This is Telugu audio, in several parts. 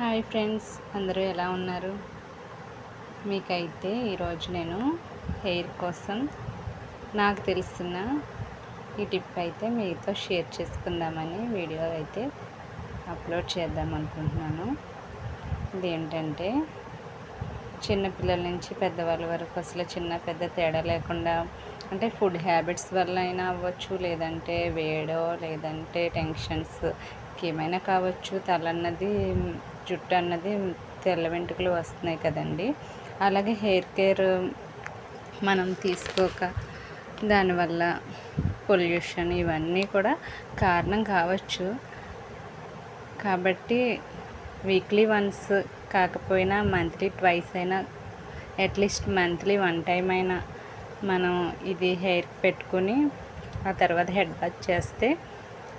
హాయ్ ఫ్రెండ్స్ అందరూ ఎలా ఉన్నారు? మీకైతే ఈరోజు నేను హెయిర్ కోసం నాకు తెలిసిన ఈ టిప్ అయితే మీతో షేర్ చేసుకుందామని వీడియో అయితే అప్లోడ్ చేద్దాం అనుకుంటున్నాను. ఇదేంటంటే చిన్నపిల్లల నుంచి పెద్దవాళ్ళ వరకు అసలు చిన్న పెద్ద తేడా లేకుండా అంటే ఫుడ్ హ్యాబిట్స్ వల్ల అయినా అవ్వచ్చు లేదంటే వేడో లేదంటే టెన్షన్స్ ఏమైనా కావచ్చు తలన్నది జుట్టు అన్నది తెల్ల వెంట్రుకలు వస్తున్నాయి కదండి. అలాగే హెయిర్ కేర్ మనం తీసుకోక దానివల్ల పొల్యూషన్ ఇవన్నీ కూడా కారణం కావచ్చు. కాబట్టి వీక్లీ వన్స్ కాకపోయినా మంత్లీ ట్వైస్ అయినా at least monthly one time అయినా మనం ఇది హెయిర్ పెట్టుకుని ఆ తర్వాత హెడ్ బాత్ చేస్తే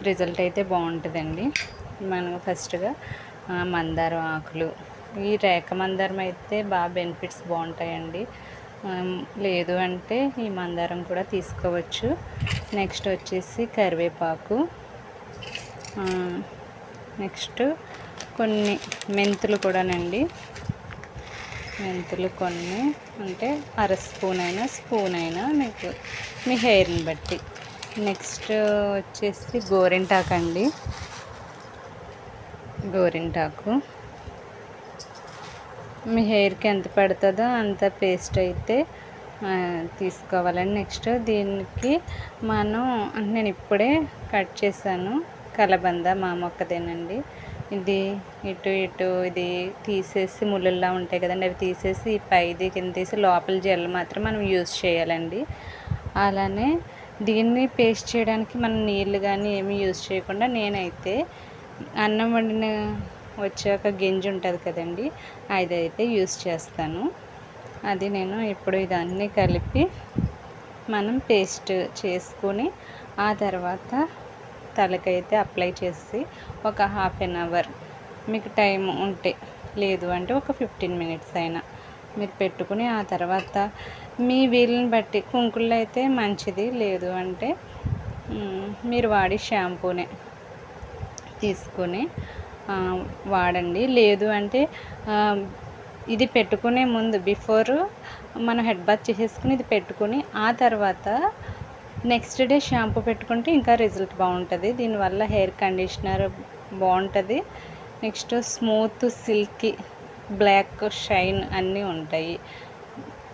రిజల్ట్ అయితే బాగుంటుందండి. మనం ఫస్ట్గా మందారం ఆకులు. ఈ రేఖ మందారం అయితే బాగా బెనిఫిట్స్ బాగుంటాయండి. లేదు అంటే ఈ మందారం కూడా తీసుకోవచ్చు. నెక్స్ట్ వచ్చేసి కరివేపాకు. నెక్స్ట్ కొన్ని మెంతులు కూడానండి. మెంతులు కొన్ని అంటే అర స్పూన్ అయినా స్పూన్ అయినా మీకు మీ హెయిర్ని బట్టి. నెక్స్ట్ వచ్చేసి గోరింటాకు అండి గోరింటాకు. మీ హెయిర్కి ఎంత పడుతుందో అంత పేస్ట్ అయితే తీసుకోవాలండి. నెక్స్ట్ దీనికి మనం నేను ఇప్పుడే కట్ చేశాను కలబంద మా మొక్కదేనండి. ఇది ఇటు ఇటు ఇది తీసేసి ముళ్ళుల్లా ఉంటాయి కదండి అవి తీసేసి పైది కింద తీసి లోపల జెల్ మాత్రం మనం యూజ్ చేయాలండి. అలానే దీన్ని పేస్ట్ చేయడానికి మనం నీళ్ళు కానీ ఏమీ యూజ్ చేయకుండా నేనైతే అన్నం వండిన వచ్చాక గింజ ఉంటుంది కదండి అదైతే యూజ్ చేస్తాను. అది నేను ఇప్పుడు ఇదన్నీ కలిపి మనం పేస్ట్ చేసుకొని ఆ తర్వాత తలకైతే అప్లై చేసి ఒక హాఫ్ అన్ అవర్ మీకు టైం ఉంటే లేదు అంటే ఒక ఫిఫ్టీన్ మినిట్స్ అయినా మీరు పెట్టుకుని ఆ తర్వాత మీ వీలుని బట్టి కుంకుళ్ళు అయితే మంచిది లేదు అంటే మీరు వాడే షాంపూనే. తీసుకొని వాడండి. లేదు అంటే ఇది పెట్టుకునే ముందు బిఫోర్ మనం హెడ్ బాత్ చేసేసుకుని ఇది పెట్టుకుని ఆ తర్వాత నెక్స్ట్ డే షాంపూ పెట్టుకుంటే ఇంకా రిజల్ట్ బాగుంటుంది. దీనివల్ల హెయిర్ కండిషనర్ బాగుంటుంది. Next smooth silky black shine అన్నీ ఉంటాయి.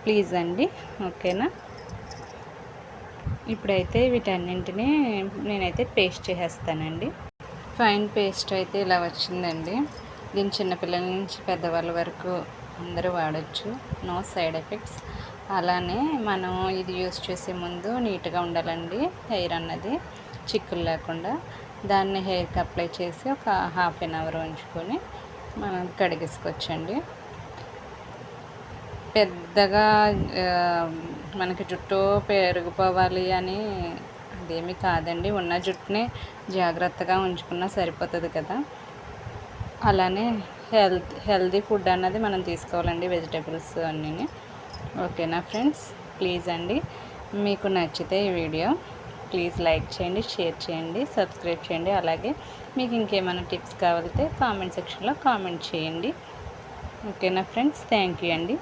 ప్లీజ్ అండి. ఓకేనా? ఇప్పుడైతే వీటన్నింటినీ నేనైతే పేస్ట్ చేసేస్తానండి. ఫైన్ పేస్ట్ అయితే ఇలా వచ్చిందండి. దీని చిన్నపిల్లల నుంచి పెద్దవాళ్ళ వరకు అందరూ వాడచ్చు. No side effects. అలానే మనం ఇది యూస్ చేసే ముందు నీట్గా ఉండాలండి హెయిర్ అన్నది. చిక్కులు లేకుండా. దాన్ని హెయిర్కి అప్లై చేసి ఒక హాఫ్ అన్ అవర్ ఉంచుకొని మనం కడిగేసుకోవచ్చండి. పెద్దగా మనకి జుట్టు పెరిగిపోవాలి అని అదేమి కాదండి. ఉన్న జుట్టుని జాగ్రత్తగా ఉంచుకున్నా సరిపోతుంది కదా. అలానే హెల్త్ హెల్తీ ఫుడ్ అన్నది మనం తీసుకోవాలండి వెజిటేబుల్స్ అన్నీ ఓకేనా ఫ్రెండ్స్? ప్లీజ్ అండి మీకు నచ్చితే ఈ వీడియో ప్లీజ్ లైక్ చేయండి షేర్ చేయండి సబ్స్క్రైబ్ చేయండి. అలాగే మీకు ఇంకేమైనా టిప్స్ కావాలితే కామెంట్ సెక్షన్లో కామెంట్ చేయండి. ఓకేనా ఫ్రెండ్స్? థ్యాంక్ యూ అండి.